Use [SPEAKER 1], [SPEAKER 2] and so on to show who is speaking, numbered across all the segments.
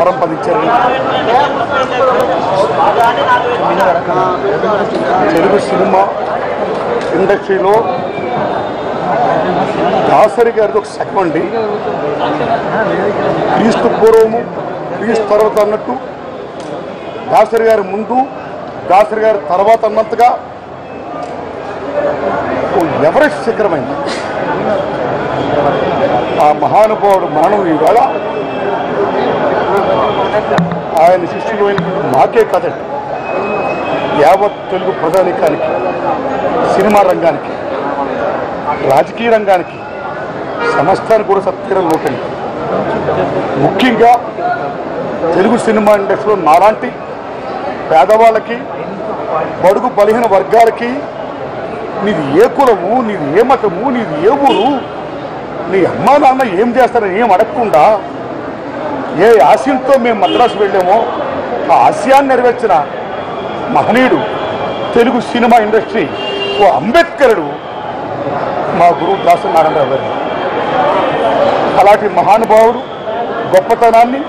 [SPEAKER 1] పరంపర ఇచ్చారు తెలుగు సినిమా ఇండస్ట్రీలో దాసరి గారిది ఒక శకం అండి. క్రీస్తు పూర్వము క్రీస్తు తర్వాత అన్నట్టు దాసరి గారి ముందు దాసరి గారి తర్వాత అన్నంతగా ఓ ఎవరెస్ట్ శిఖరమైంది. మహానుభావుడు మరణం ఈవేళ ఆయన శిష్యులు మాకే కదండి. యావత్ తెలుగు ప్రజానికానికి సినిమా రంగానికి రాజకీయ రంగానికి సమస్తానికి కూడా సత్యరం లోకండి ముఖ్యంగా తెలుగు సినిమా ఇండస్ట్రీలో నాలాంటి పేదవాళ్ళకి బడుగు బలహీన వర్గాలకి నీది ఏ కులము నీది ఏ మతము నీది ఏ ఊరు నీ అమ్మా నాన్న ఏం చేస్తారని ఏం అడగకుండా ఏ ఆశయంతో మేము మద్రాసు వెళ్ళామో ఆ ఆశయాన్ని నెరవేర్చిన మహనీయుడు తెలుగు సినిమా ఇండస్ట్రీ ఓ అంబేద్కరుడు మా గురువు దాసు నారాయణరావు గారు. అలాంటి మహానుభావుడు గొప్పతనాన్ని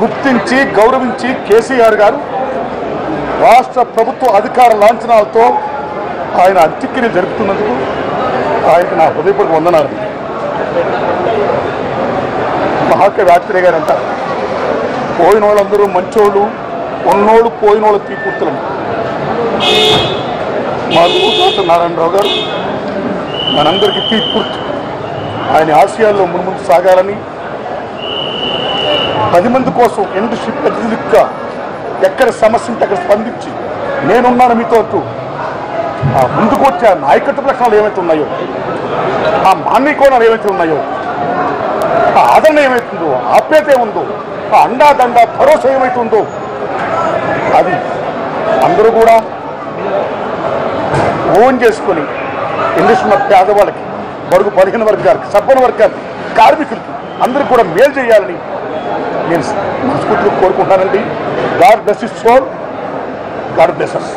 [SPEAKER 1] గుర్తించి గౌరవించి కేసీఆర్ గారు రాష్ట్ర ప్రభుత్వ అధికార లాంఛనాలతో ఆయన అంత్యక్రియ జరుపుతున్నందుకు ఆయనకు నా హృదయపూర్వక వందనాలు. మహాకవి ఆత్రేయ గారు అంటారు పోయిన వాళ్ళందరూ మంచోళ్ళు ఉన్నోళ్ళు పోయిన వాళ్ళు తీపూర్తులం. మా గురువు నారాయణరావు గారు మనందరికీ తీర్పుర్తి ఆయన ఆశయాల్లో మున్ముందు సాగాలని పది మంది కోసం ఇండస్ట్రీ ప్రతినిధిగా ఎక్కడ సమస్య ఉంటే అక్కడ స్పందించి నేనున్నాను మీతో అంటూ. ముందుకు వచ్చే నాయకత్వ లక్షణాలు ఏమైతే ఉన్నాయో ఆ మాన్యకోణాలు ఏమైతే ఉన్నాయో ఆ ఆదరణ ఏమైతుందో ఆప్యత ఏముందో ఆ అండా దండ భరోసా ఏమైతుందో అది అందరూ కూడా ఓన్ చేసుకొని ఇంగ్లీష్ ఉన్న పేదవాళ్ళకి బడుగు బలహీన వర్గాలకి సబ్బన వర్గాలకి కార్మికులకి అందరికి కూడా మేలు చేయాలని నేను మనస్ఫూర్తిగా కోరుకుంటానండి God bless his soul God bless us